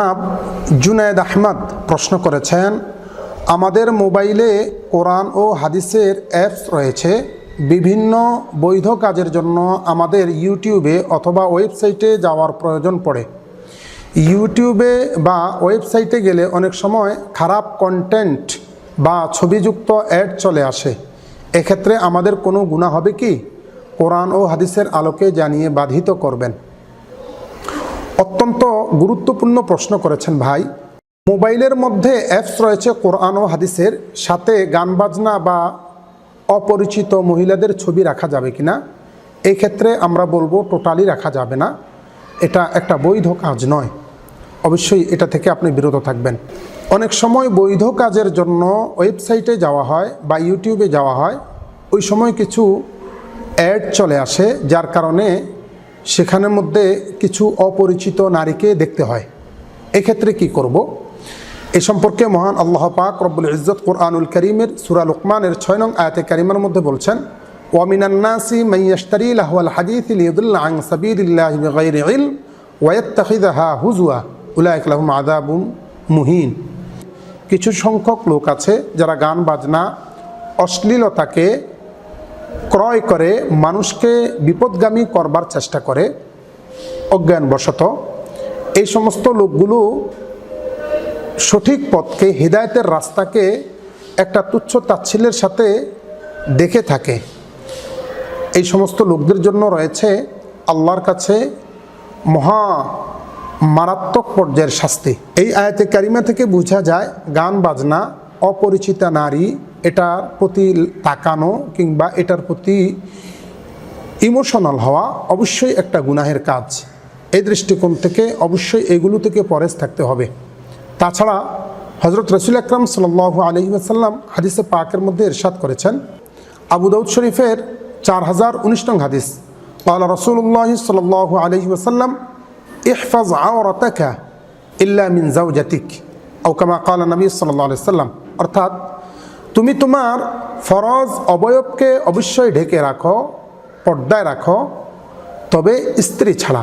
জনাব জুনায়দ আহমদ প্রশ্ন করেছেন, আমাদের মোবাইলে কোরআন ও হাদিসের অ্যাপস রয়েছে। বিভিন্ন বৈধ কাজের জন্য আমাদের ইউটিউবে অথবা ওয়েবসাইটে যাওয়ার প্রয়োজন পড়ে। ইউটিউবে বা ওয়েবসাইটে গেলে অনেক সময় খারাপ কন্টেন্ট বা ছবিযুক্ত অ্যাড চলে আসে। এক্ষেত্রে আমাদের কোনো গুণা হবে কি? কোরআন ও হাদিসের আলোকে জানিয়ে বাধিত করবেন। অত্যন্ত গুরুত্বপূর্ণ প্রশ্ন করেছেন ভাই। মোবাইলের মধ্যে অ্যাপস রয়েছে কোরআন ও হাদিসের। সাথে গান বাজনা বা অপরিচিত মহিলাদের ছবি রাখা যাবে কিনা? এই ক্ষেত্রে আমরা বলব টোটালি রাখা যাবে না। এটা একটা বৈধ কাজ নয়। অবশ্যই এটা থেকে আপনি বিরত থাকবেন। অনেক সময় বৈধ কাজের জন্য ওয়েবসাইটে যাওয়া হয় বা ইউটিউবে যাওয়া হয়। ওই সময় কিছু অ্যাড চলে আসে, যার কারণে সেখানের মধ্যে কিছু অপরিচিত নারীকে দেখতে হয় এক্ষেত্রে কি করব। এ সম্পর্কে মহান আল্লাহ পাক রব্বুল ইজ্জত কোরআনুল করিমের সুরা লুকমানের ছয় নং আয়াতে কারিমার মধ্যে বলছেন ওয়ামিনান্নাসি মাইয়াশতারি লাহওয়াল হাদিস লিয়ুদুল্লাহ আন সাবিলিল্লাহি বিগাইরি ইলম ওয়ায়াত্তাখিযাহা হুজুয়া উলাইকা লাহুম আযাবুম মুহিন কিছু সংখ্যক লোক আছে যারা গান, বাজনা, অশ্লীলতাকে ক্রয় করে, মানুষকে বিপদগামী করবার চেষ্টা করে, অজ্ঞানবশত, এই সমস্ত লোকগুলো সঠিক পথকে, হৃদায়তের রাস্তাকে একটা তুচ্ছ তাচ্ছিল্যের সাথে দেখে থাকে। এই সমস্ত লোকদের জন্য রয়েছে আল্লাহর কাছে মহা মারাত্মক পর্যায়ের শাস্তি। এই আয়াতে কারিমা থেকে বোঝা যায়, গান, বাজনা, অপরিচিতা নারী এটার প্রতি তাকানো কিংবা এটার প্রতি ইমোশনাল হওয়া অবশ্যই একটা গুনাহের কাজ এই দৃষ্টিকোণ থেকে অবশ্যই এগুলো থেকে পরেজ থাকতে হবে তাছাড়া হজরত রসুল আকরাম সাল আলহি আসাল্লাম হাদিসে পাকের মধ্যে ইরশাদ করেছেন আবু দাউদ শরীফের চার হাজার উনিশ নং হাদিস قال رسول الله صلى الله عليه وسلم احفظ عورتك إلا من زوجتك أو كما قال النبي صلى الله عليه وسلم অর্থাৎ তুমি তোমার ফরজ অবয়বকে অবশ্যই ঢেকে রাখো, পর্দায় রাখো, তবে স্ত্রী ছাড়া।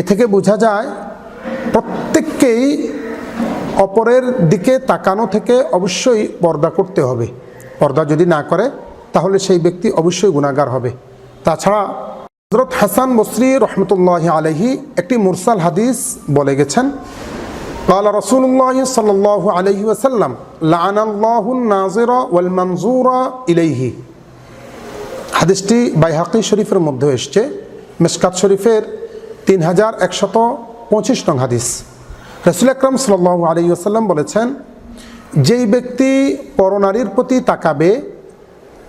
এ থেকে বোঝা যায়, প্রত্যেককেই অপরের দিকে তাকানো থেকে অবশ্যই পর্দা করতে হবে। পর্দা যদি না করে, তাহলে সেই ব্যক্তি অবশ্যই গুণাগার হবে। তাছাড়া হজরত হাসান বসরি রহমতুল্লাহ আলহি একটি মুরসাল হাদিস বলে গেছেন قال رسول الله صلى الله عليه وسلم لعن الله الناظر والمنظور إليه হাদিসটি বাইহাকি শরীফের মধ্যে এসছে মেসকাত শরীফের তিন হাজার একশত পঁচিশ নং হাদিস রসুল আকরম সাল আলী আসাল্লাম বলেছেন যেই ব্যক্তি পরনারীর প্রতি তাকাবে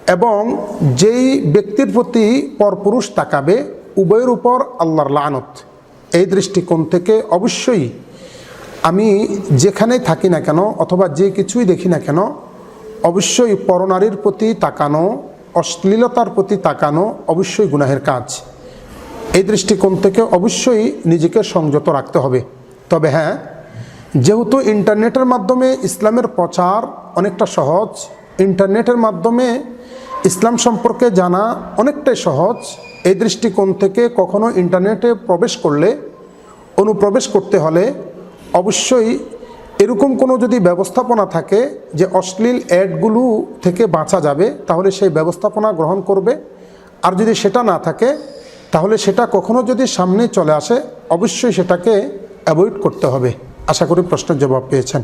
এবং যেই ব্যক্তির প্রতি পরপুরুষ তাকাবে উভয়ের উপর আল্লাহর লানত এই দৃষ্টিকোণ থেকে অবশ্যই আমি যেখানেই থাকি না কেন অথবা যে কিছুই দেখি না কেন, অবশ্যই পরনারীর প্রতি তাকানো, অশ্লীলতার প্রতি তাকানো অবশ্যই গুনাহের কাজ। এই দৃষ্টিকোণ থেকে অবশ্যই নিজেকে সংযত রাখতে হবে। তবে হ্যাঁ যেহেতু ইন্টারনেটের মাধ্যমে ইসলামের প্রচার অনেকটা সহজ, ইন্টারনেটের মাধ্যমে ইসলাম সম্পর্কে জানা অনেকটাই সহজ, এই দৃষ্টিকোণ থেকে কখনো ইন্টারনেটে প্রবেশ করলে, অনুপ্রবেশ করতে হলে অবশ্যই এরকম কোনো যদি ব্যবস্থাপনা থাকে যে অশ্লীল অ্যাডগুলো থেকে বাঁচা যাবে, তাহলে সেই ব্যবস্থাপনা গ্রহণ করবে। আর যদি সেটা না থাকে, তাহলে সেটা কখনো যদি সামনে চলে আসে, অবশ্যই সেটাকে অ্যাভয়েড করতে হবে। আশা করি প্রশ্নের জবাব পেয়েছেন।